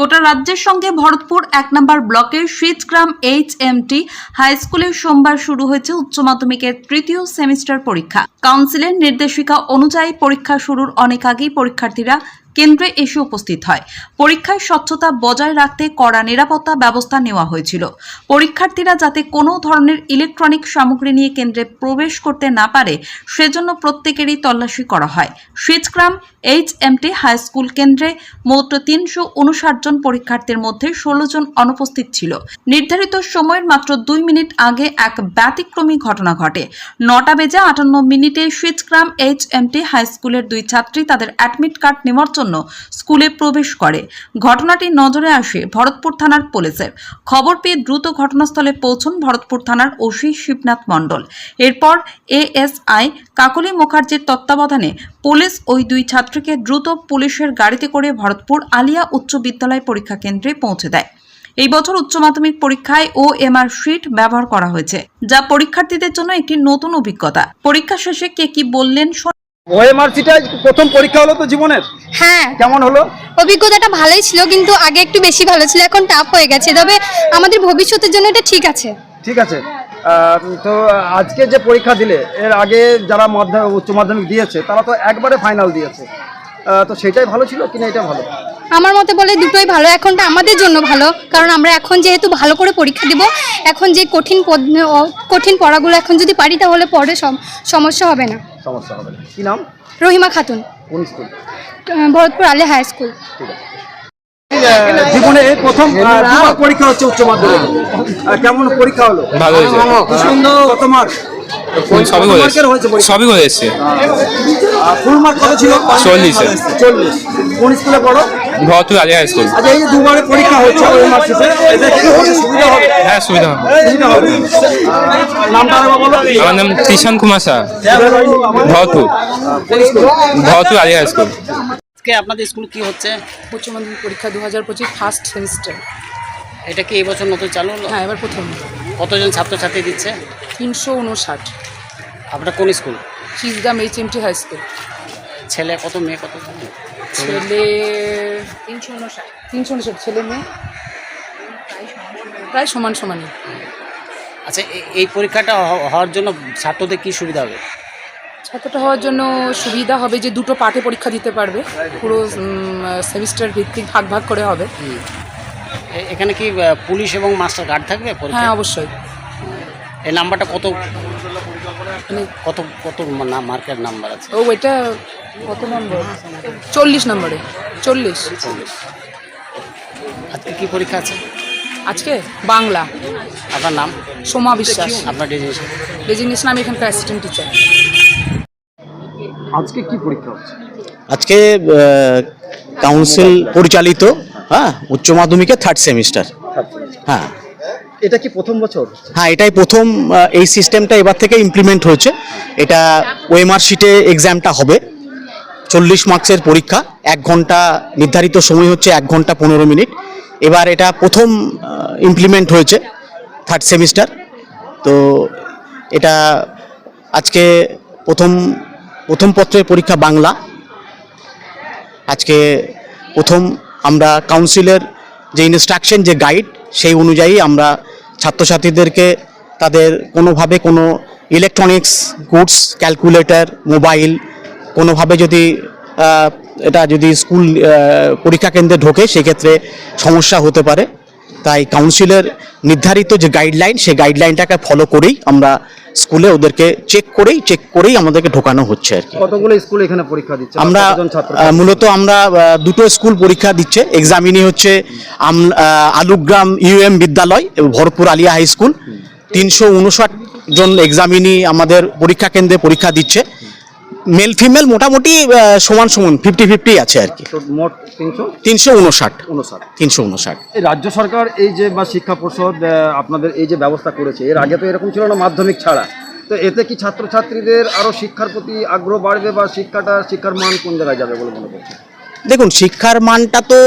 গোটা রাজ্যের সঙ্গে ভরতপুর এক নম্বর ব্লকের Shitgram H M T high স্কুলে সোমবার শুরু হয়েছে উচ্চ মাধ্যমিকের তৃতীয় সেমিস্টার পরীক্ষা। কাউন্সিলের নির্দেশিকা অনুযায়ী পরীক্ষা শুরুর অনেক আগেই পরীক্ষার্থীরা কেন্দ্রে এসে উপস্থিত হয়। পরীক্ষায় স্বচ্ছতা বজায় রাখতে কড়া নিরাপত্তা ব্যবস্থা নেওয়া হয়েছিল। পরীক্ষার্থীরা যাতে কোনো ধরনের ইলেকট্রনিক সামগ্রী নিয়ে কেন্দ্রে প্রবেশ করতে না পারে, সেজন্য প্রত্যেকেরই তল্লাশি করা হয়। Shitgram H MT high school কেন্দ্রে মোট তিনশো উনষাট জন পরীক্ষার্থীর মধ্যে ষোলো জন অনুপস্থিত ছিল। নির্ধারিত সময়ের মাত্র দুই মিনিট আগে এক ব্যতিক্রমী ঘটনা ঘটে। নটা বেজে আটান্ন মিনিটে শীতগ্রাম এইচ এমটি হাই স্কুলের দুই ছাত্রী তাদের অ্যাডমিট কার্ড নেওয়ার জন্য স্কুলে প্রবেশ করে। ঘটনাটি নজরে আসে ভরতপুর থানার পুলিশের। খবর পেয়ে দ্রুত ঘটনাস্থলে পৌঁছন ভরতপুর থানার ওসি শিবনাথ মণ্ডল। এরপর এএসআই কাকলি মুখার্জির তত্ত্বাবধানে পুলিশ ওই দুই ছাত্রীকে দ্রুত পুলিশের গাড়িতে করে ভরতপুর আলিয়া উচ্চ বিদ্যালয় পরীক্ষা কেন্দ্রে পৌঁছে দেয়। এই বছর উচ্চ মাধ্যমিক পরীক্ষায় ও এমআর শিট ব্যবহার করা হয়েছে, যা পরীক্ষার্থীদের জন্য একটি নতুন অভিজ্ঞতা। পরীক্ষা শেষে কে কি বললেন ওএমআরসিটা প্রথম পরীক্ষা হলো তো জীবনের? হ্যাঁ। কেমন হলো? অভিজ্ঞতাটা ভালোই ছিল কিন্তু আগে একটু বেশি ভালো ছিল এখন টাফ হয়ে গেছে। তবে আমাদের ভবিষ্যতের জন্য এটা ঠিক আছে। ঠিক আছে। তো আজকে যে পরীক্ষা দিলে এর আগে যারা মাধ্যমিক উচ্চ মাধ্যমিক দিয়েছে তারা তো একবারে ফাইনাল দিয়েছে। তো সেটাই ভালো ছিল কিনা এটা ভালো? আমার মতে বলে দুটোই ভালো এখনটা আমাদের জন্য ভালো। কারণ আমরা এখন যেহেতু ভালো করে পরীক্ষা দিব এখন যে কঠিন কঠিন পড়াগুলো এখন যদি পারি তাহলে পরে সম- সমস্যা হবে না। সমস্যা হবে না। কি নাম? রহিমা খাতুন। কোন school? Bharatpur Alia high school. ঠিক আছে জীবনে প্রথম দুবার পরীক্ষা হচ্ছে উচ্চ মাধ্যমিক। কেমন পরীক্ষা হলো? ভালো হয়েছে। সুন্দর। কত মার্ক সবই করে হয়েছে। সবই করে এসছে ফুল মার্ক কত ছিল? চল্লিশ চল্লিশ। কোন স্কুলে পড়ো? ভরতপুর আলিয়া হাই স্কুল আচ্ছা এই যে দুবারে পরীক্ষা হচ্ছে ওএমআরসিতে এতে কি সুবিধা হবে? হ্যাঁ সুবিধা হবে। নামটা আরেকবার বলো। আমার নাম কৃষান কুমার শাহ ভরতপুর ভরতপুর আলিয়া হাই স্কুল আজকে আপনাদের স্কুল কি হচ্ছে? উচ্চ মাধ্যমিক পরীক্ষা দু হাজার পঁচিশ ফার্স্ট সেমিস্টার এটা কি এই বছর নতুন চালু হলো? হ্যাঁ এবার প্রথম। কতজন ছাত্রছাত্রী দিচ্ছে? তিনশো উনষাট। আপনার কোন school? Chijgam H M T high school. ছেলে কত মেয়ে কত? ছেলে তিনশো উনষাট। তিনশো উনষাট ছেলে মেয়ে? প্রায় সমান সমানই। আচ্ছা এই পরীক্ষাটা হ- হওয়ার জন্য ছাত্রদের কি সুবিধা হবে? ছাত্রটা হওয়ার জন্য সুবিধা হবে যে দুটো পার্টে পরীক্ষা দিতে পারবে। পুরো সেমিস্টার ভিত্তিক ভাগ ভাগ করে হবে। এখানে কি পুলিশ এবং মাস্টার গার্ড থাকবে পরীক্ষা হ্যাঁ অবশ্যই। এই নাম্বারটা কত? মানে কত কত না- মার্কের নাম্বার আছে? ও এটা কত নম্বর? চল্লিশ নম্বরে। চল্লিশ। চল্লিশ। আজকে কি পরীক্ষা আছে? আজকে বাংলা। আপনার নাম? সোমা বিশ্বাস। আপনার ডেজিনেশন? রেজিগনেশন আমি এখানকার অ্যাসিস্ট্যান্ট টিচার। আজকে কি পরীক্ষা হচ্ছে? আজকে কাউন্সিল পরিচালিত হ্যাঁ উচ্চ মাধ্যমিকের থার্ড সেমিস্টার হ্যাঁ। এটা কি প্রথম বছর? হ্যাঁ এটাই প্রথম এই সিস্টেমটা এবার থেকে ইমপ্লিমেন্ট হয়েছে। এটা ওএমআর শিটে এক্সামটা হবে। চল্লিশ মার্কসের পরীক্ষা, এক ঘণ্টা নির্ধারিত সময় হচ্ছে এক ঘণ্টা পনেরো মিনিট। এবার এটা প্রথম ইমপ্লিমেন্ট হয়েছে থার্ড সেমিস্টার তো এটা আজকে প্রথম প্রথম পত্রের পরীক্ষা বাংলা। আজকে প্রথম আমরা কাউন্সিলের যে ইনস্ট্রাকশন যে গাইড সেই অনুযায়ী আমরা ছাত্রছাত্রীদেরকে তাদের কোনোভাবে কোনো ইলেকট্রনিক্স গুডস ক্যালকুলেটর মোবাইল কোনোভাবে যদি এটা যদি স্কুল পরীক্ষা কেন্দ্রে ঢোকে, সেক্ষেত্রে সমস্যা হতে পারে। তাই কাউন্সিলের নির্ধারিত যে গাইডলাইন সেই গাইডলাইনটাকে ফলো করেই আমরা স্কুলে ওদেরকে চেক করেই চেক করেই আমাদেরকে ঢোকানো হচ্ছে আর কি। কতগুলো স্কুল এখানে পরীক্ষা দিচ্ছে? আমরা মূলত আমরা দুটো স্কুল পরীক্ষা দিচ্ছে। এক্সামিনি হচ্ছে আলুগ্রাম ইউএম বিদ্যালয় ভরপুর আলিয়া হাই স্কুল তিনশো উনষাট জন এক্সামিনি আমাদের পরীক্ষা কেন্দ্রে পরীক্ষা দিচ্ছে। মেল ফিমেল মোটামুটি সমান সমান ফিফটি ফিফটি আছে আর কি। মোট তিনশো? তিনশো উনষাট। উনষাট। তিনশো উনষাট। এই রাজ্য সরকার এই যে বা শিক্ষা পর্ষদ আপনাদের এই যে ব্যবস্থা করেছে এর আগে তো এরকম ছিল না মাধ্যমিক ছাড়া। তো এতে কি ছাত্রছাত্রীদের আরও শিক্ষার প্রতি আগ্রহ বাড়বে বা শিক্ষাটা শিক্ষার মান কোন জায়গায় যাবে বলে মনে করছেন? দেখুন শিক্ষার মানটা তো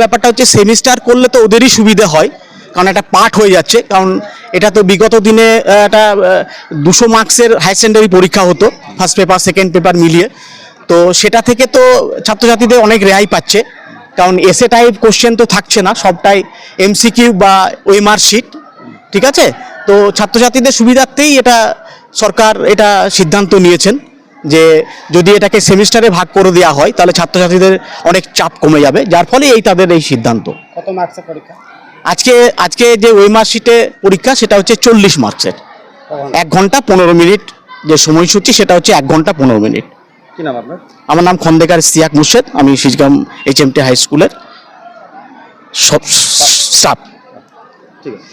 ব্যাপারটা হচ্ছে সেমিস্টার করলে তো ওদেরই সুবিধে হয়। কারণ একটা পাঠ হয়ে যাচ্ছে। কারণ এটা তো বিগত দিনে একটা দুশো মার্কসের হায়ার সেকেন্ডারি পরীক্ষা হতো ফার্স্ট পেপার সেকেন্ড পেপার মিলিয়ে। তো সেটা থেকে তো ছাত্রছাত্রীদের অনেক রেহাই পাচ্ছে। কারণ এসে টাইপ কোশ্চেন তো থাকছে না, সবটাই এমসিকিউ বা ওএমআর শিট ঠিক আছে? তো ছাত্রছাত্রীদের সুবিধার্থেই এটা সরকার এটা সিদ্ধান্ত নিয়েছেন যে যদি এটাকে সেমিস্টারে ভাগ করে দেওয়া হয়, তাহলে ছাত্রছাত্রীদের অনেক চাপ কমে যাবে। যার ফলে এই তাদের এই সিদ্ধান্ত। কত মার্কসের পরীক্ষা? আজকে আজকে যে ওই মার্কশিটে পরীক্ষা সেটা হচ্ছে চল্লিশ মার্কসের এক ঘণ্টা পনেরো মিনিট যে সময়সূচি সেটা হচ্ছে এক ঘণ্টা পনেরো মিনিট। কি নাম আপনার? আমার নাম খন্দেকার সিয়াক মুর্শেদ আমি Sijgam H M T high স্কুলের সব স্টাফ। ঠিক আছে।